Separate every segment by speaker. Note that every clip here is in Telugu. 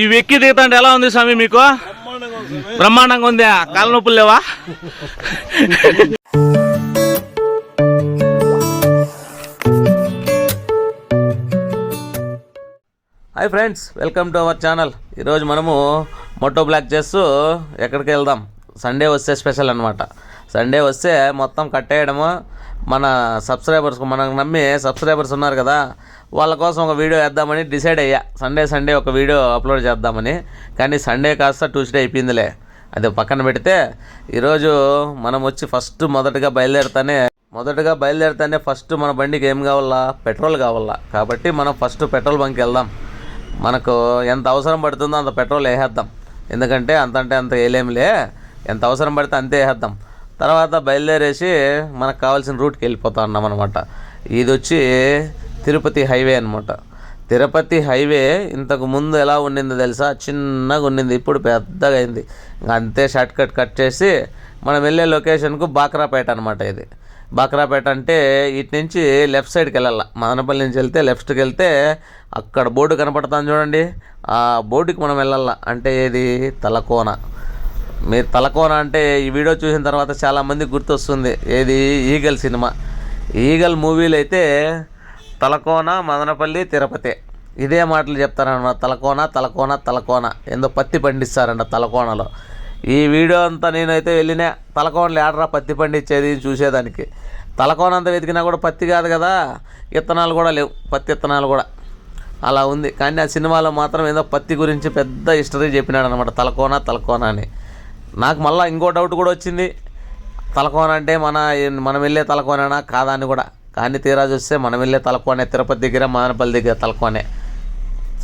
Speaker 1: ఈ వెక్కి దిగుతాంటే ఎలా ఉంది స్వామి మీకు? బ్రహ్మాండంగా ఉందా? కాళ్ళ నొప్పులు లేవా? Hi friends welcome to our channel. ఈరోజు మనము మోటో బ్లాక్ చేస్తూ ఎక్కడికి వెళ్దాం? సండే వస్తే స్పెషల్ అనమాట సండే వస్తే మొత్తం కట్టేయడము మన సబ్స్క్రైబర్స్ మనకు నమ్మి సబ్స్క్రైబర్స్ ఉన్నారు కదా వాళ్ళ కోసం ఒక వీడియో వేద్దామని డిసైడ్ అయ్యా. సండే సండే ఒక వీడియో అప్లోడ్ చేద్దామని. కానీ సండే కాస్త ట్యూస్డే అయిపోయిందిలే. అది పక్కన పెడితే ఈరోజు మనం వచ్చి ఫస్ట్ మొదటగా బయలుదేరుతానే మొదటగా బయలుదేరుతానే ఫస్ట్ మన బండికి ఏం కావాలా? పెట్రోల్ కావాలా? కాబట్టి మనం ఫస్ట్ పెట్రోల్ బంక్కి వెళ్దాం. మనకు ఎంత అవసరం పడుతుందో అంత పెట్రోల్ వేసేద్దాం. ఎందుకంటే అంత అంటే అంత వేయలేములే ఎంత అవసరం పడితే అంతే వేసేద్దాం. తర్వాత బయలుదేరేసి మనకు కావాల్సిన రూట్కి వెళ్ళిపోతా ఉన్నాం అనమాట ఇది వచ్చి తిరుపతి హైవే అనమాట తిరుపతి హైవే ఇంతకు ముందు ఎలా ఉండిందో తెలుసా? చిన్నగా ఉండింది ఇప్పుడు పెద్దగా అయింది. అంతే షార్ట్ కట్ కట్ చేసి మనం వెళ్ళే లొకేషన్కు బాక్రాపేట అనమాట ఇది. బాక్రాపేట అంటే ఇటు నుంచి లెఫ్ట్ సైడ్కి వెళ్ళాల. మదనపల్లి నుంచి వెళ్తే లెఫ్ట్కి వెళ్తే అక్కడ బోర్డు కనపడుతుంది చూడండి. ఆ బోర్డుకి మనం వెళ్ళాల. అంటే ఏది? తలకోన. మీరు తలకోన అంటే ఈ వీడియో చూసిన తర్వాత చాలామంది గుర్తొస్తుంది. ఏది? Eagle cinema. ఈగల్ మూవీలు అయితే తలకోన మదనపల్లి తిరుపతి. ఇదే మాటలు చెప్తారన్నమాట. తలకోన తలకోన తలకోన. ఏందో పత్తి పండిస్తారంట తలకోనలో. ఈ వీడియో అంతా నేనైతే వెళ్ళినా తలకోనలు ఏడరా పత్తి పండించేది చూసేదానికి. తలకోన అంతా వెతికినా కూడా పత్తి కాదు కదా. ఇత్తనాలు కూడా లేవు. పత్తి ఇత్తనాలు కూడా. అలా ఉంది. కానీ ఆ సినిమాలో మాత్రం ఏదో పత్తి గురించి పెద్ద హిస్టరీ చెప్పినాడు అనమాట తలకోన తలకోన అని. నాకు మళ్ళీ ఇంకో డౌట్ కూడా వచ్చింది. తలకోన అంటే మన మనం వెళ్ళే తలకోనేనా? కాదా అని కూడా. కానీ తీరా చూస్తే మనం వెళ్ళే తలకోనే తిరుపతి దగ్గర మదనపల్లి దగ్గర తలకోనే.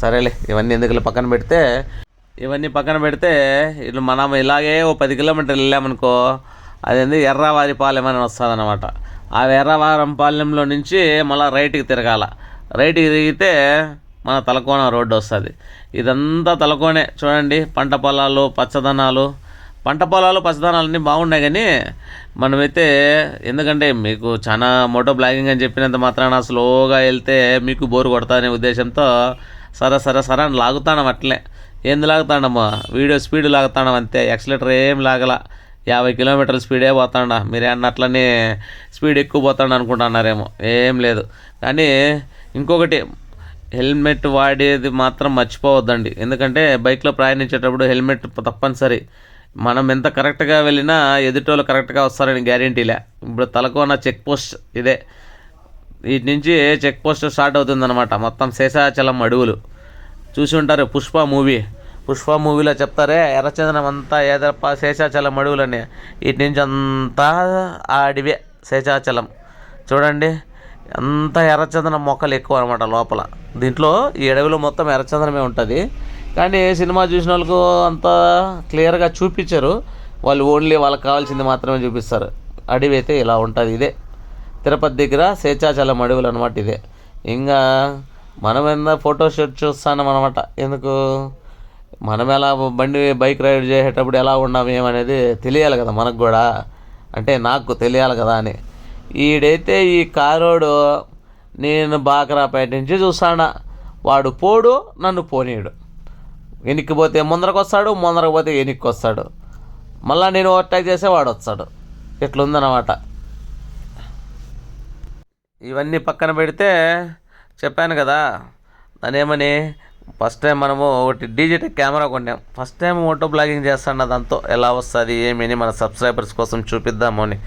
Speaker 1: సరేలే ఇవన్నీ ఎందుకు పక్కన పెడితే ఇవన్నీ పక్కన పెడితే ఇల్లు మనం ఇలాగే ఓ పది కిలోమీటర్లు వెళ్ళామనుకో అదేంది ఎర్రవారిపాలెం అని వస్తుందన్నమాట. ఆ ఎర్రవారంపాలెంలో నుంచి మళ్ళీ రైట్కి తిరగాల. రైట్కి తిరిగితే మన తలకోన రోడ్డు వస్తుంది. ఇదంతా తలకోనే. చూడండి పంట పొలాలు పచ్చదనాలు పంట పొలాలు పచ్చదనాలు అన్నీ బాగున్నాయి కానీ మనమైతే ఎందుకంటే మీకు చాలా మోటో బ్లాగింగ్ అని చెప్పినంత మాత్రాన స్లోగా వెళ్తే మీకు బోరు కొడతాదనే ఉద్దేశంతో సరే సరే సరే అని లాగుతాం అట్లే ఏంది లాగుతాడమ్మా వీడియో స్పీడ్ లాగుతాండం అంతే. ఎక్సలేటర్ ఏం లాగల. యాభై కిలోమీటర్ల స్పీడే పోతాడా. మీరు అన్నట్లనే స్పీడ్ ఎక్కువ పోతాడు అనుకుంటున్నారేమో. ఏం లేదు. కానీ ఇంకొకటి హెల్మెట్ వాడేది మాత్రం మర్చిపోవద్దండి. ఎందుకంటే బైక్లో ప్రయాణించేటప్పుడు హెల్మెట్ తప్పనిసరి. మనం ఎంత కరెక్ట్గా వెళ్ళినా ఎదుటోళ్ళు కరెక్ట్గా వస్తారని గ్యారంటీలే ఇప్పుడు తలకోన చెక్ పోస్ట్ ఇదే. వీటి నుంచి చెక్ పోస్ట్ స్టార్ట్ అవుతుందన్నమాట. మొత్తం శేషాచలం అడవులు. చూసి ఉంటారు పుష్ప మూవీ పుష్ప మూవీలో చెప్తారే ఎర్రచందనం అంతా ఏదప్ప శేషాచలం అడవులని. వీటి నుంచి అంతా ఆ అడవే శేషాచలం. చూడండి అంతా ఎర్రచందనం మొక్కలు ఎక్కువ అనమాట లోపల. దీంట్లో ఈ అడవిలో మొత్తం ఎర్రచందనమే ఉంటుంది. కానీ సినిమా చూసిన వాళ్ళకు అంత క్లియర్గా చూపించరు. వాళ్ళు ఓన్లీ వాళ్ళకి కావాల్సింది మాత్రమే చూపిస్తారు. అడవి అయితే ఇలా ఉంటుంది ఇదే. తిరుపతి దగ్గర శేషాచలం అడవులు అనమాట ఇదే. ఇంకా మనం ఎంత ఫోటోషూట్ అనమాట ఎందుకు? మనం ఎలా బండి బైక్ రైడ్ చేసేటప్పుడు ఎలా ఉన్నాం ఏమనేది తెలియాలి కదా మనకు కూడా. అంటే నాకు తెలియాలి కదా అని. ఈడైతే ఈ కారోడు నేను బాకరాపేట నుంచి చూస్తాడా వాడు పోడు నన్ను పోనీయడు. వెనక్కి పోతే ముందరకు వస్తాడు ముందరకు పోతే వెనక్కి వస్తాడు మళ్ళీ నేను ఓవర్టేక్ చేస్తే వాడు వస్తాడు ఇట్లుందన్నమాట ఇవన్నీ పక్కన పెడితే చెప్పాను కదా దాని ఏమని ఫస్ట్ టైం మనము ఒకటి డిజిటల్ కెమెరా కొన్నాం. ఫస్ట్ టైం ఓటో బ్లాగింగ్ చేస్తాను దాంతో ఎలా వస్తుంది ఏమని మన సబ్స్క్రైబర్స్ కోసం చూపిద్దాము అని.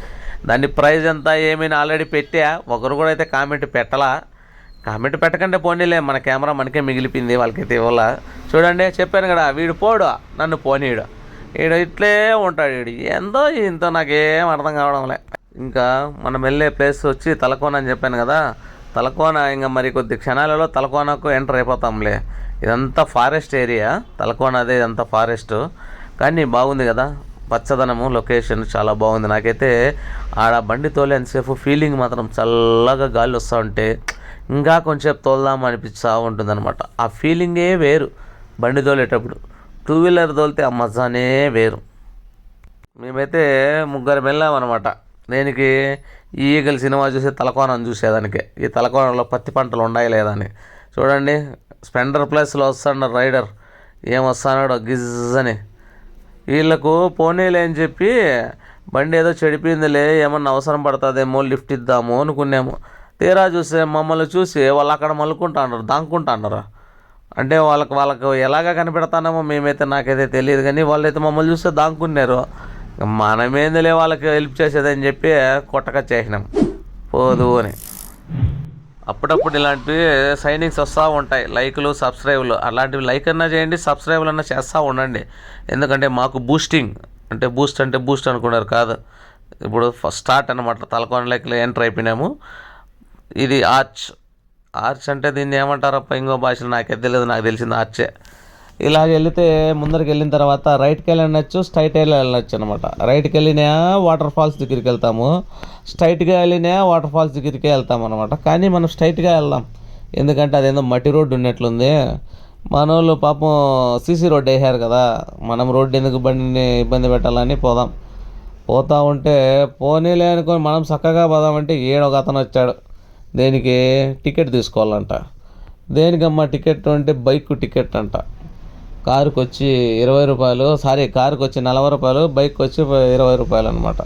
Speaker 1: దాని ప్రైజ్ ఎంత ఏమని ఆల్రెడీ పెట్టా ఒకరు కూడా అయితే కామెంట్ పెట్టలా కామెంట్ పెట్టకుండా పోనీలే మన కెమెరా మనకే మిగిలిపోయింది వాళ్ళకైతే ఇవ్వాల? చూడండి చెప్పాను కదా వీడు పోడు నన్ను పోనీడు. వీడు ఇట్లే ఉంటాడు వీడు ఎంతో ఇంత నాకేం అర్థం కావడంలే. ఇంకా మనం వెళ్ళే ప్లేస్ వచ్చి తలకోన అని చెప్పాను కదా తలకోన ఇంకా మరి కొద్ది క్షణాలలో తలకోనకు ఎంటర్ అయిపోతాంలే. ఇదంతా ఫారెస్ట్ ఏరియా తలకోన అదే ఇదంతా ఫారెస్ట్. కానీ బాగుంది కదా పచ్చదనము లొకేషన్ చాలా బాగుంది. నాకైతే ఆడ బండి తోలేంతసేపు ఫీలింగ్ మాత్రం చల్లగా గాలి వస్తూ ఉంటే ఇంకా కొంచెంసేపు తోలుదాం అనిపిస్తూ ఉంటుందన్నమాట. ఆ ఫీలింగే వేరు. బండి తోలేటప్పుడు. టూ వీలర్ తోలితే ఆ మజానే వేరు. మేమైతే ముగ్గురు వెళ్ళామన్నమాట. దేనికి ఈగల సినిమా చూసి తలకోణం చూసేదానికి. ఈ తలకోనలో పత్తి పంటలు ఉన్నాయి లేదా అని. చూడండి స్పెండర్ ప్లస్లో వస్తాడు రైడర్. ఏం వస్తానాడో గిజ్జని. వీళ్ళకు పోనీలే అని చెప్పి బండి ఏదో చెడిపోయిందిలే ఏమన్నా అవసరం పడుతుందేమో లిఫ్ట్ ఇద్దాము అనుకున్నాము. తీరా చూస్తే మమ్మల్ని చూసి వాళ్ళు అక్కడ మలుకుంటాన్నారు దాక్కుంటున్నారు అంటే వాళ్ళకి వాళ్ళకు ఎలాగ కనిపెడతానేమో మేమైతే నాకైతే తెలియదు కానీ వాళ్ళైతే మమ్మల్ని చూస్తే దాక్కున్నారు మనమేందులే వాళ్ళకి హెల్ప్ చేసేదని చెప్పి కొట్టక చేసినాం. పోదు అని. అప్పుడప్పుడు ఇలాంటివి సైనింగ్స్ వస్తూ ఉంటాయి. లైకులు సబ్స్క్రైబ్లు అలాంటివి లైక్ అన్నా చేయండి సబ్స్క్రైబ్లు అన్నా చేస్తూ ఉండండి. ఎందుకంటే మాకు బూస్టింగ్ అంటే బూస్ట్ అంటే బూస్ట్ అనుకున్నారు కాదు. ఇప్పుడు ఫస్ట్ స్టార్ట్ అనమాట తలకోన లైక్లో ఎంటర్ అయిపోయినాము. ఇది ఆర్చ్. ఆర్చ్ అంటే దీన్ని ఏమంటారప్ప ఇంకో భాషలో నాకే తెలియదు నాకు తెలిసింది ఆర్చే. ఇలాగ వెళితే ముందరికి వెళ్ళిన తర్వాత రైట్కి వెళ్ళి స్ట్రైట్ వెళ్ళి అనమాట రైట్కి వెళ్ళినా వాటర్ ఫాల్స్ దగ్గరికి వెళ్తాము. స్ట్రైట్గా వెళ్ళినా వాటర్ ఫాల్స్ దగ్గరికి వెళ్తాం అనమాట కానీ మనం స్ట్రైట్గా వెళ్దాం. ఎందుకంటే అదేందో మట్టి రోడ్డు ఉన్నట్లుంది. మన వాళ్ళు పాపం సీసీ రోడ్డు వేసారు కదా. మనం రోడ్డు ఎందుకు బండిని ఇబ్బంది పెట్టాలని పోదాం. పోతా ఉంటే పోనీలే అనుకొని మనం చక్కగా పోదామంటే ఏడొక అతను వచ్చాడు. దేనికి? టికెట్ తీసుకోవాలంట. దేనికమ్మా టికెట్ అంటే బైక్ టికెట్ అంట. కారుకు వచ్చి ఇరవై రూపాయలు సారీ కారుకు వచ్చి నలభై రూపాయలు బైక్ వచ్చి ఇరవై రూపాయలు అనమాట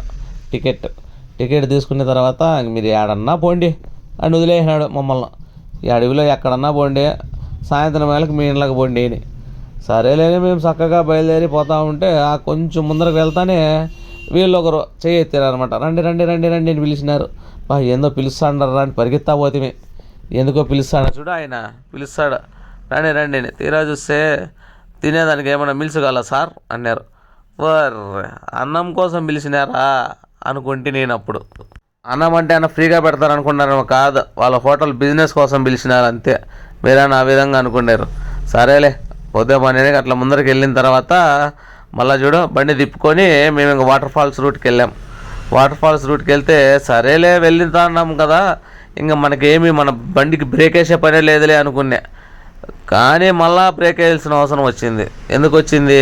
Speaker 1: టికెట్. టికెట్ తీసుకున్న తర్వాత మీరు ఏడన్నా పోండి. అని వదిలేసినాడు మమ్మల్ని. ఈ అడవిలో ఎక్కడన్నా పోండి. సాయంత్రం వేళకి మీ ఇంట్లోకి పోండి అని. సరేలేని మేము చక్కగా బయలుదేరి పోతా ఉంటే ఆ కొంచెం ముందరకు వెళ్తానే వీళ్ళు ఒకరు చేయెత్తారనమాట రండి రండి రండి రండి అని పిలిచినారు. ఏందో పిలుస్తాడరా అని పరిగెత్తా పోతే ఎందుకో పిలుస్తాడు చూడు ఆయన పిలుస్తాడు. రండి రండి తీరా చూస్తే తినేదానికి ఏమైనా మిల్చగల సార్? అన్నారు. వర్ అన్నం కోసం పిలిచినారా? అనుకుంటే నేను అప్పుడు. అన్నం అంటే ఆయన ఫ్రీగా పెడతారు అనుకున్నారేమో కాదు. వాళ్ళ హోటల్ బిజినెస్ కోసం పిలిచినారు అంతే మీరైనా ఆ విధంగా అనుకున్నారు. సరేలే పోతే పని అట్లా ముందరికి వెళ్ళిన తర్వాత మళ్ళా చూడు బండి తిప్పుకొని మేము ఇంకా వాటర్ ఫాల్స్ రూట్కి వెళ్ళాం. వాటర్ ఫాల్స్ రూట్కి వెళ్తే సరేలే వెళ్ళితా అన్నాం కదా. ఇంకా మనకేమి మన బండికి బ్రేక్ వేసే పనే లేదులే అనుకున్నా. కానీ మళ్ళా బ్రేక్ వేయాల్సిన అవసరం వచ్చింది. ఎందుకు వచ్చింది?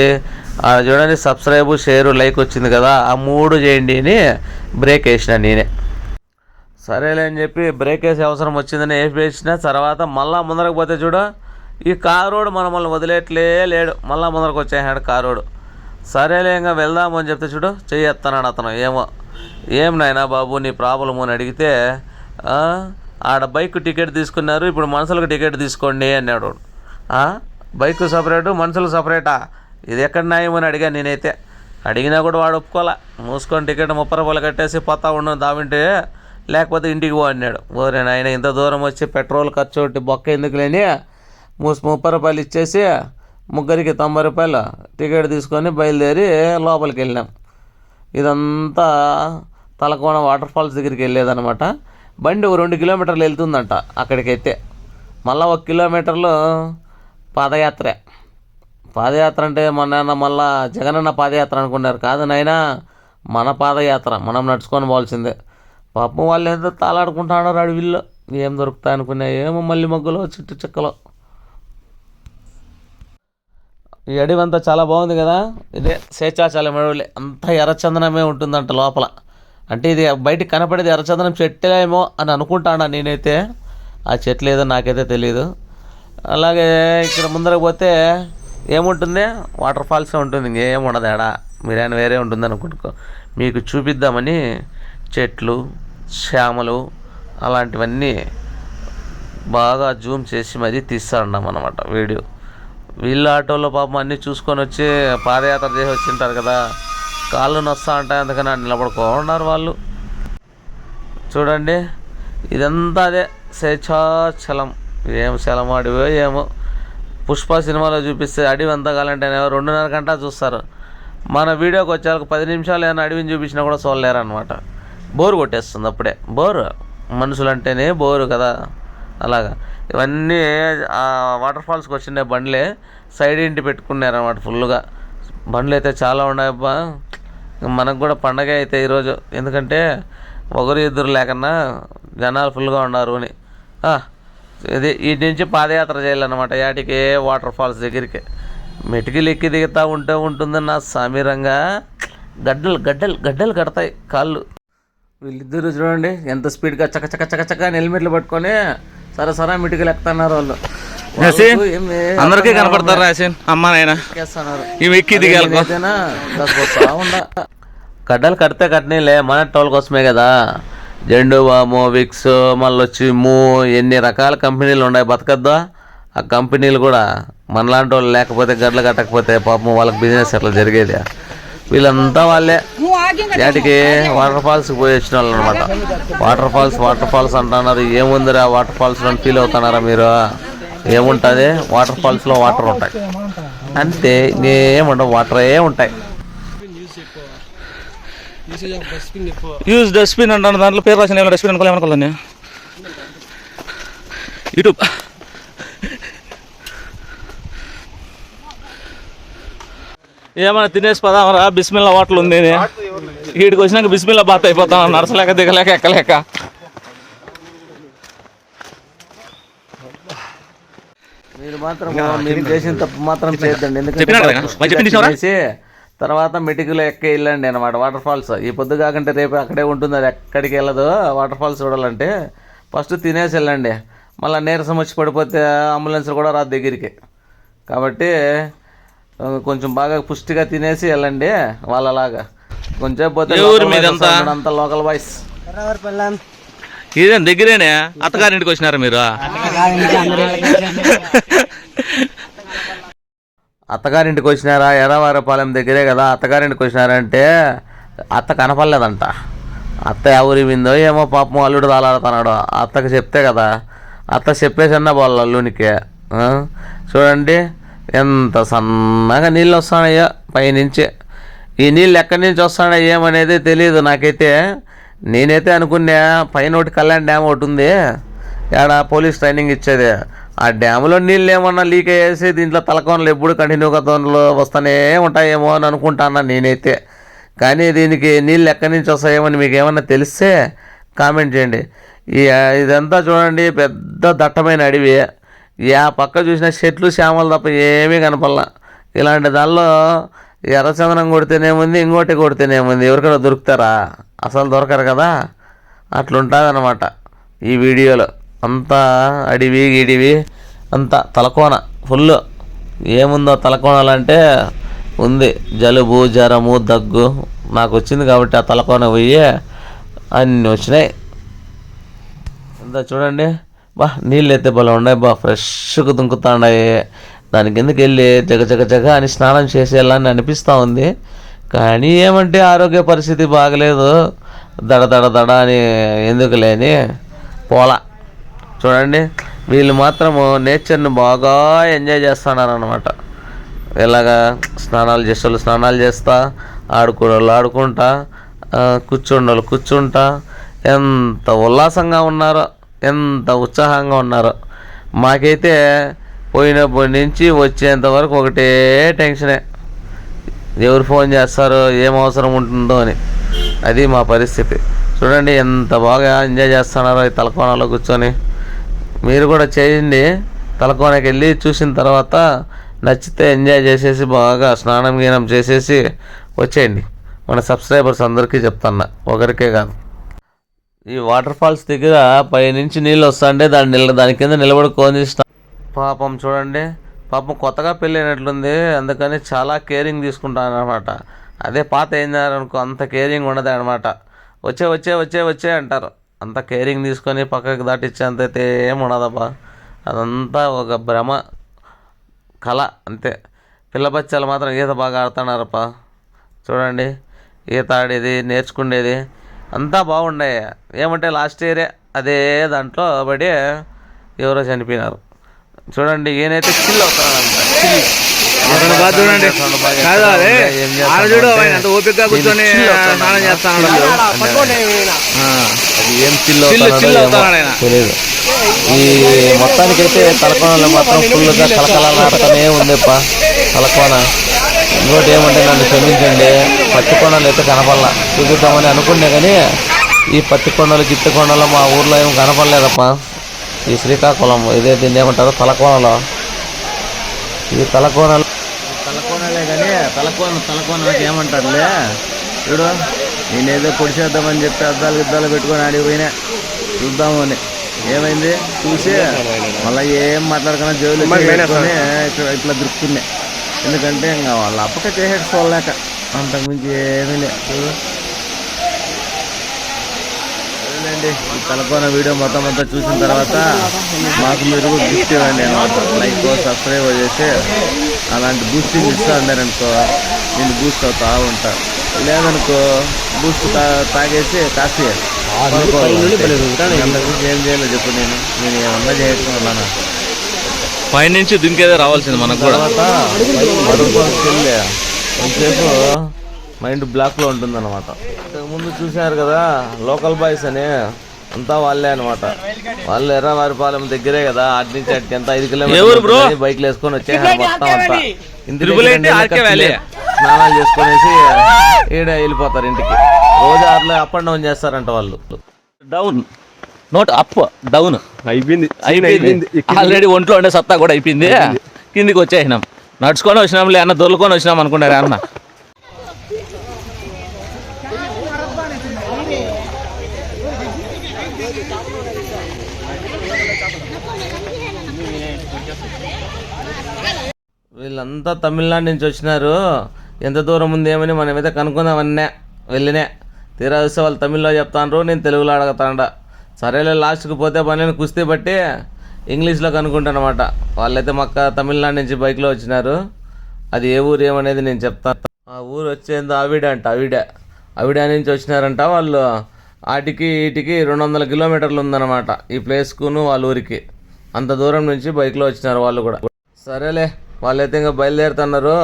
Speaker 1: ఆ చూడండి సబ్స్క్రైబ్ షేరు లైక్ వచ్చింది కదా. ఆ మూడు చేయండి అని బ్రేక్ వేసిన నేనే. సరేలే అని చెప్పి బ్రేక్ వేసే అవసరం వచ్చిందని వేసిన తర్వాత మళ్ళా ముందరకు పోతే చూడు ఈ కారోడు మనల్ని వదిలేట్లే లేడు. మళ్ళా ముందరకు వచ్చేసాడు కారోడు సరేలే ఇంకా వెళ్దాము అని చెప్తే చూడు చెయ్యెత్తన్నాడు అతను. ఏమో. ఏం నాయనా బాబు నీ ప్రాబ్లము అని అడిగితే ఆడ బైక్ టికెట్ తీసుకున్నారు ఇప్పుడు మనుషులకు టికెట్ తీసుకోండి అన్నాడు. బైక్ సపరేటు మనుషులు సపరేటా? ఇది ఎక్కడ న్యాయం అని అడిగాను నేనైతే. అడిగినా కూడా వాడు ఒప్పుకోలే. మూసుకొని టికెట్ ముప్పై రూపాయలు కట్టేసి పోతా ఉండను దావింటే లేకపోతే ఇంటికి పో అన్నాడు. ఓరే నాయన ఇంత దూరం వచ్చి పెట్రోల్ ఖర్చు ఒకటి బొక్క ఎందుకు లేని? మూసి ముప్పై రూపాయలు ఇచ్చేసి ముగ్గురికి తొంభై రూపాయలు టికెట్ తీసుకొని బయలుదేరి లోపలికి వెళ్ళాం. ఇదంతా తలకోన వాటర్ ఫాల్స్ దగ్గరికి వెళ్ళేదనమాట బండి ఒక రెండు కిలోమీటర్లు వెళ్తుందంట అక్కడికైతే. మళ్ళీ ఒక కిలోమీటర్లు పాదయాత్రే. పాదయాత్ర అంటే మొన్న మళ్ళా జగనన్న పాదయాత్ర అనుకున్నారు. కాదు నాయనా మన పాదయాత్ర మనం నడుచుకొని పోవాల్సిందే. పాపం వాళ్ళు ఎంత తాలాడుకుంటున్నారు అడవిల్లో ఏం దొరుకుతాయి అనుకున్నా ఏమో మళ్ళీ మొగ్గులో చిట్టు చెక్కలో. ఈ అడవంతా చాలా బాగుంది కదా? ఇదే శేషాచలం అడవులే. అంతా ఎర్రచందనమే ఉంటుందంట లోపల. అంటే ఇది బయటికి కనపడేది ఎర్రచందనం చెట్టేమో అని అనుకుంటాను నేనైతే? ఆ చెట్లు ఏదో నాకైతే తెలియదు అలాగే ఇక్కడ ముందరకు పోతే ఏముంటుంది? వాటర్ ఫాల్స్ ఉంటుంది. ఇంకేం ఉండదు ఆడ. మీరైనా వేరే ఉంటుంది అనుకుంటుకో. మీకు చూపిద్దామని చెట్లు శ్యామలు అలాంటివన్నీ బాగా జూమ్ చేసి మరీ తీస్తాన్నాం అనమాట వీడియో. వీళ్ళు ఆటోలో పాపం అన్నీ చూసుకొని వచ్చి పాదయాత్ర చేసి వచ్చింటారు కదా. కాళ్ళు నొస్తా ఉంటాయి అందుకని ఆడ నిలబడుకోన్నారు వాళ్ళు. చూడండి ఇదంతా అదే స్వేచ్ఛాచలం. ఏం చలం అడివో ఏమో. పుష్ప సినిమాలో చూపిస్తే అడవి ఎంత కాలంటే రెండున్నర గంట చూస్తారు. మన వీడియోకి వచ్చాక పది నిమిషాలు ఏమైనా అడవిని చూపించినా కూడా చూడలేరు అనమాట బోరు కొట్టేస్తుంది అప్పుడే. బోరు. మనుషులు అంటేనే బోరు కదా. అలాగా. ఇవన్నీ ఆ వాటర్ ఫాల్స్కి వచ్చిన బండ్లే సైడ్ ఇంటి పెట్టుకున్నారన్నమాట ఫుల్గా బండ్లు అయితే చాలా ఉన్నాయబ్బా. మనకు కూడా పండగ అయితే ఈరోజు. ఎందుకంటే ఒకరు ఇద్దరు లేకన్నా జనాలు ఫుల్గా ఉన్నారు అని. ఇది ఇటు నుంచి పాదయాత్ర చేయాలన్నమాట. యాటికి వాటర్ ఫాల్స్ దగ్గరికి. మెటికలు ఎక్కి దిగుతూ ఉంటే ఉంటుంది నా సమీరంగా గడ్డలు గడ్డలు గడ్డలు కడతాయి కాళ్ళు. వీళ్ళిద్దరు చూడండి ఎంత స్పీడ్గా చక చక చక చక హెల్మెట్లు పట్టుకొని సరే సరే మిటికలు ఎక్కుతున్నారు వాళ్ళు.
Speaker 2: అందరికీ కనపడతారా యాసిన్? అమ్మ నాయన. ఇవి ఎక్కి దిగాలి.
Speaker 1: కడ్డలు కడితే కట్టినలే మన టోల్ కోసమే కదా. జెండు బాము విక్స్ మళ్ళీ వచ్చి మూ ఎన్ని రకాల కంపెనీలు ఉన్నాయి బతకద్దా? ఆ కంపెనీలు కూడా మనలాంటి వాళ్ళు లేకపోతే గడ్డలు కట్టకపోతే పాపం వాళ్ళకి బిజినెస్ అట్లా జరిగేది. వీళ్ళంతా వాళ్ళే. వాటికి వాటర్ ఫాల్స్కి పోయి వచ్చిన వాళ్ళు అనమాట వాటర్ ఫాల్స్ వాటర్ ఫాల్స్ అంటున్నారు. ఏముందిరా వాటర్ ఫాల్స్ అని ఫీల్ అవుతున్నారా మీరు? ఏముంటుంది? వాటర్ ఫాల్స్లో వాటర్ ఉంటాయి. అంతే ఇంకేముండవు. వాటరే ఉంటాయి.
Speaker 2: యూజ్ డస్ట్బిన్ అంటాను. దాంట్లో పేరు రాసిన డస్ట్బిన్ అనుకోలే అనుకోలే యూట్యూబ్ ఏమైనా తినేసి పదామరా? బిస్మిల్లా హోటల్ ఉంది. వీడికి వచ్చినాక బిస్మిల్లా బాత్ అయిపోతాం. నడసలేక దిగలేక ఎక్కలేక.
Speaker 1: మీరు మాత్రం మేము చేసిన తప్పు మాత్రం చేయొద్దండి. ఎందుకంటే తర్వాత మెటికలు ఎక్క వెళ్ళండి అనమాట వాటర్ ఫాల్స్ ఈ పొద్దు కాకుంటే రేపు అక్కడే ఉంటుంది అది ఎక్కడికి వెళ్ళదు. వాటర్ ఫాల్స్ చూడాలంటే ఫస్ట్ తినేసి వెళ్ళండి. మళ్ళీ నీరసం వచ్చి పడిపోతే అంబులెన్స్ కూడా రాదు దగ్గరికి. కాబట్టి కొంచెం బాగా పుష్టిగా తినేసి వెళ్ళండి వాళ్ళలాగా. కొంచెం పోతే? అంత? లోకల్ బాయ్స్
Speaker 2: ఇదేం దగ్గరేనే? అత్తగారింటికి వచ్చినారా మీరు?
Speaker 1: అత్తగారింటికి వచ్చినారా? ఎర్రవారపాలెం దగ్గరే కదా. అత్తగారింటికి వచ్చినారంటే అత్త కనపడలేదంట. అత్త ఎవరి విందో ఏమో పాపం అల్లుడు తాలాడుతున్నాడు అత్తకి చెప్తే కదా. అత్త చెప్పేసన్నా వాళ్ళ అల్లునికి. ఆ? చూడండి. ఎంత సన్నగా నీళ్ళు వస్తానయ్యా పైనుంచి? ఈ నీళ్ళు ఎక్కడి నుంచి వస్తానో ఏమనేది తెలియదు నాకైతే. నేనైతే అనుకున్నా పైన ఒకటి కళ్యాణ్ డ్యామ్ ఒకటి ఉంది. ఆడ పోలీస్ ట్రైనింగ్ ఇచ్చేది. ఆ డ్యామ్లో నీళ్ళు ఏమన్నా లీక్ అయ్యేసి దీంట్లో తలకోనలు ఎప్పుడు కంటిన్యూగా తోనలు వస్తూనే ఉంటాయేమో అని అనుకుంటాను నేనైతే. కానీ దీనికి నీళ్ళు ఎక్కడి నుంచి వస్తాయేమని మీకు ఏమన్నా తెలిస్తే కామెంట్ చేయండి. ఇదంతా చూడండి పెద్ద దట్టమైన అడవి. ఈ ఆ పక్క చూసిన చెట్లు శ్యామలు తప్ప ఏమీ కనపడలా. ఇలాంటి దానిలో ఎర్రచందనం కొడితేనేముంది ఇంకోటి కొడితేనేముంది ఎవరికైనా దొరుకుతారా? అసలు దొరకరు కదా. అట్లుంటుంది అనమాట ఈ వీడియోలో. అంతా అడివి గిడివి అంతా తలకోన ఫుల్ ఏముందో తలకోనాలంటే ఉంది. జలుబు జ్వరము దగ్గు. నాకు వచ్చింది కాబట్టి ఆ తలకోన పోయి అన్నీ వచ్చినాయి. ఇంత చూడండి. బా నీళ్ళు అయితే బలం ఉన్నాయి బా ఫ్రెష్గా దుంకుతున్నాయి. దాని కిందకి వెళ్ళి జగ జగ జగ అని స్నానం చేసేయాలని అనిపిస్తూ ఉంది. కానీ ఏమంటే ఆరోగ్య పరిస్థితి బాగలేదు. దడ దడ దడ అని ఎందుకు లేని పోలా. చూడండి వీళ్ళు మాత్రము నేచర్ని బాగా ఎంజాయ్ చేస్తున్నారు అనమాట ఇలాగా స్నానాలు చేసేవాళ్ళు స్నానాలు చేస్తా ఆడుకోవాలి ఆడుకుంటా కూర్చుండోళ్ళు కూర్చుంటా ఎంత ఉల్లాసంగా ఉన్నారో. ఎంత ఉత్సాహంగా ఉన్నారో. మాకైతే పోయినప్పటి నుంచి వచ్చేంత వరకు ఒకటే టెన్షనే. ఎవరు ఫోన్ చేస్తారో ఏం అవసరం ఉంటుందో అని. అది మా పరిస్థితి. చూడండి ఎంత బాగా ఎంజాయ్ చేస్తున్నారో ఈ తలకోనలో కూర్చొని. మీరు కూడా చేయండి. తలకోనకి వెళ్ళి చూసిన తర్వాత నచ్చితే ఎంజాయ్ చేసేసి బాగా స్నానం గీనం చేసేసి వచ్చేయండి. మన సబ్స్క్రైబర్స్ అందరికీ చెప్తున్నా ఒకరికే కాదు. ఈ వాటర్ ఫాల్స్ దగ్గర పైనుంచి నీళ్ళు వస్తుంటే దాని నిల దాని కింద నిలబడుకొని పాపం చూడండి పాపం కొత్తగా పెళ్ళైనట్లుంది అందుకని చాలా కేరింగ్ తీసుకుంటాను అనమాట అదే పాత ఏందనుకో అంత కేరింగ్ ఉండదు అనమాట వచ్చే వచ్చే వచ్చే వచ్చే అంటారు. అంత కేరింగ్ తీసుకొని పక్కకి దాటిచ్చేంత అయితే ఏం ఉండదబ్బా. అదంతా ఒక భ్రమ కళ అంతే. పిల్లబచ్చాలు మాత్రం ఈత బాగా ఆడుతున్నారప్ప చూడండి ఈత ఆడేది నేర్చుకునేది. అంతా బాగుండే ఏమంటే లాస్ట్ ఇయరే అదే దాంట్లో పడి ఎవరో చనిపోయినారు. చూడండి ఈయనైతే చిల్
Speaker 2: చూడండి. చూడు కూర్చొని స్నానం
Speaker 1: అది ఏం చిల్. తెలియదు ఈ మొత్తానికైతే తలకోనలో మాత్రం ఫుల్గా కలకలలాడుతూనే ఉందిప్ప. తలకోన. ఇంకోటి ఏమంటే నన్ను క్షమించండి. పత్తి కొండలు అయితే కనపడలా. చూపిద్దామని అనుకున్నా కానీ ఈ పత్తి కొండలు గిత్తి కొండలు మా ఊర్లో ఏం కనపడలేదప్ప. ఈ శ్రీకాకుళం ఇదే దీన్ని ఏమంటారు? తలకోనలో. ఈ తలకోనలు తలకోనలే కానీ తలకోన తలకోనలకి ఏమంటారులే? చూడు నేనేదో పొడిచేద్దామని చెప్పి అద్దాలు గిద్దాలు పెట్టుకొని ఆడికి పోయినా చూద్దాము అని ఏమైంది? చూసి మళ్ళీ ఏం మాట్లాడకుండా జోలు ఇట్లా దృక్కున్నాయి ఎందుకంటే ఇంకా వాళ్ళ అప్పక చేసేది చూడలేక అంతకుమించి ఏమీ లేదు ఈ తలకోన వీడియో మొత్తం అంతా చూసిన తర్వాత మాకు మీరు గిఫ్ట్ ఇవ్వండి అనమాట లైక్ సబ్స్క్రైబ్ చేసి అలాంటి బూస్టింగ్ ఇస్తా ఉన్నారనుకో నేను బూస్ట్ అవుతా ఉంటా. లేదనుకో బూస్ట్ తా తాగేసి కాఫీ ఏం చేయలేదు చెప్పు నేను. నేను ఏమన్నా చేయట్టుకున్నాను
Speaker 2: పైనుంచి దుంకేదే రావాల్సింది మనకు కూడా.
Speaker 1: కొంచెంసేపు మైండ్ బ్లాక్లో ఉంటుందన్నమాట. ముందు చూశారు కదా లోకల్ బాయ్స్ అని అంతా వాళ్ళే అనమాట వాళ్ళు ఎర్రవారిపాలెం దగ్గరే కదా అటు నుంచి అటుకి ఎంత ఐదు
Speaker 2: ఎవరు బ్రో?
Speaker 1: కిలోమీటర్లు బైక్లు వేసుకొని వచ్చేసారు మొత్తం అంతా. స్నానాలు చేసుకునేసి ఈడ వెళ్ళిపోతారు ఇంటికి. రోజు అట్లా అప్ అండ్ డౌన్ చేస్తారంట వాళ్ళు.
Speaker 2: డౌన్. Note up down.
Speaker 3: అయిపోయింది.
Speaker 2: అయిపోయింది. ఆల్రెడీ ఒంట్లో ఉండే సత్తా కూడా అయిపోయింది. కిందికి వచ్చేసినాం. నడుచుకొని వచ్చినాంలే అన్న దొల్లుకొని వచ్చినాం అనుకున్నారు అన్న.
Speaker 1: వీళ్ళంతా తమిళనాడు నుంచి వచ్చినారు. ఎంత దూరం ఉంది ఏమని మనమైతే కనుక్కుందామన్నే వెళ్ళినే. తీరా చూస్తే వాళ్ళు తమిళ్ళో చెప్తాండ్రు నేను తెలుగులో అడగతాండ. సరేలే లాస్ట్కి పోతే పని కుస్తీ బట్టి ఇంగ్లీష్లో కనుక్కుంటానమాట. వాళ్ళైతే మక్క తమిళనాడు నుంచి బైక్లో వచ్చినారు. అది ఏ ఊరు ఏమనేది నేను చెప్తాను ఆ ఊరు వచ్చేది ఆవిడ అంట ఆవిడ ఆవిడ నుంచి వచ్చినారంట వాళ్ళు. ఆటికి వీటికి రెండు వందల కిలోమీటర్లు ఉందన్నమాట ఈ ప్లేస్కును వాళ్ళ ఊరికి. అంత దూరం నుంచి బైక్లో వచ్చినారు వాళ్ళు కూడా. సరేలే వాళ్ళైతే ఇంకా బయలుదేరుతున్నారు.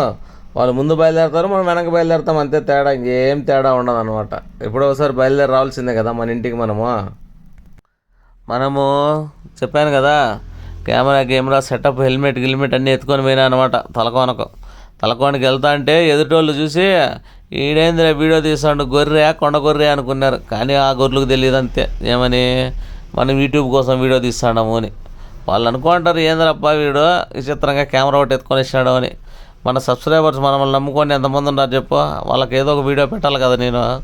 Speaker 1: వాళ్ళు ముందు బయలుదేరుతారు మనం వెనక బయలుదేరుతాం. అంతే తేడా ఇంకేం తేడా ఉండదు అనమాట ఎప్పుడో ఒకసారి బయలుదేరి రావాల్సిందే కదా మన ఇంటికి మనము. మనము చెప్పాను కదా కెమెరా కెమెరా సెటప్ హెల్మెట్ గిల్మెట్ అన్నీ ఎత్తుకొని పోయినా అనమాట తలకోనకు. తలకోనకి వెళ్తా అంటే ఎదుటోళ్ళు చూసి ఈడేందిరా వీడియో తీసాడు గొర్రె కొండ గొర్రె అనుకున్నారు. కానీ ఆ గొర్రెలకు తెలియదు అంతే. ఏమని? మనం యూట్యూబ్ కోసం వీడియో తీస్తాడము అని. వాళ్ళు అనుకుంటారు ఏందిరప్ప వీడు? విచిత్రంగా కెమెరా ఒకటి ఎత్తుకొని ఇచ్చినాడు అని. మన సబ్స్క్రైబర్స్ మనల్ని నమ్ముకొని ఎంతమంది ఉన్నారు చెప్పు? వాళ్ళకి ఏదో ఒక వీడియో పెట్టాలి కదా నేను.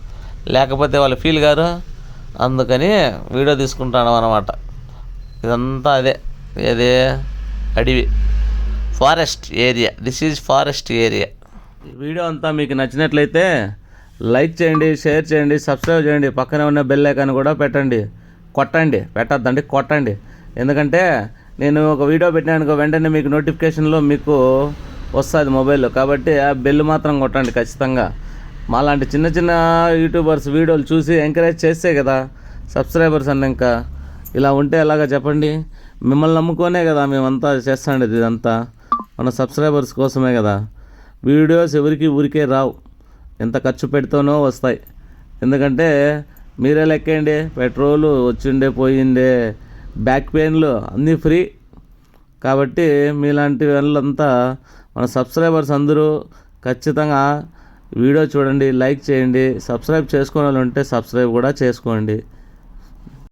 Speaker 1: లేకపోతే వాళ్ళు ఫీల్ గారు అందుకని వీడియో తీసుకుంటాను అనమాట ఇదంతా అదే. ఏది? అడవి. Forest area. This is forest area. Video అంతా మీకు నచ్చినట్లయితే లైక్ చేయండి షేర్ చేయండి సబ్స్క్రైబ్ చేయండి. పక్కనే ఉన్న బెల్ ఐకాన్ కూడా పెట్టండి. కొట్టండి. పెట్టద్దండి కొట్టండి. ఎందుకంటే నేను ఒక వీడియో పెట్టినానుకో వెంటనే మీకు నోటిఫికేషన్లో మీకు వస్తుంది మొబైల్లో. కాబట్టి ఆ బెల్ మాత్రం కొట్టండి ఖచ్చితంగా. మాలాంటి చిన్న చిన్న యూట్యూబర్స్ వీడియోలు చూసి ఎంకరేజ్ చేస్తే కదా సబ్స్క్రైబర్స్ అన్నాక ఇలా ఉంటే ఎలాగా చెప్పండి? మిమ్మల్ని నమ్ముకోనే కదా మేమంతా చేస్తాండేది ఇదంతా. మన సబ్స్క్రైబర్స్ కోసమే కదా. వీడియోస్ ఎవరికి ఊరికే రావు. ఎంత ఖర్చు పెడితేనో వస్తాయి. ఎందుకంటే మీరే లెక్కేయండి పెట్రోలు వచ్చిండే పోయిండే బ్యాక్ పెయిన్లు అన్నీ ఫ్రీ. కాబట్టి మీలాంటి వాళ్ళంతా మన సబ్స్క్రైబర్స్ అందరూ ఖచ్చితంగా వీడియో చూడండి లైక్ చేయండి సబ్స్క్రైబ్ చేసుకునే ఉంటే సబ్స్క్రైబ్ కూడా చేసుకోండి.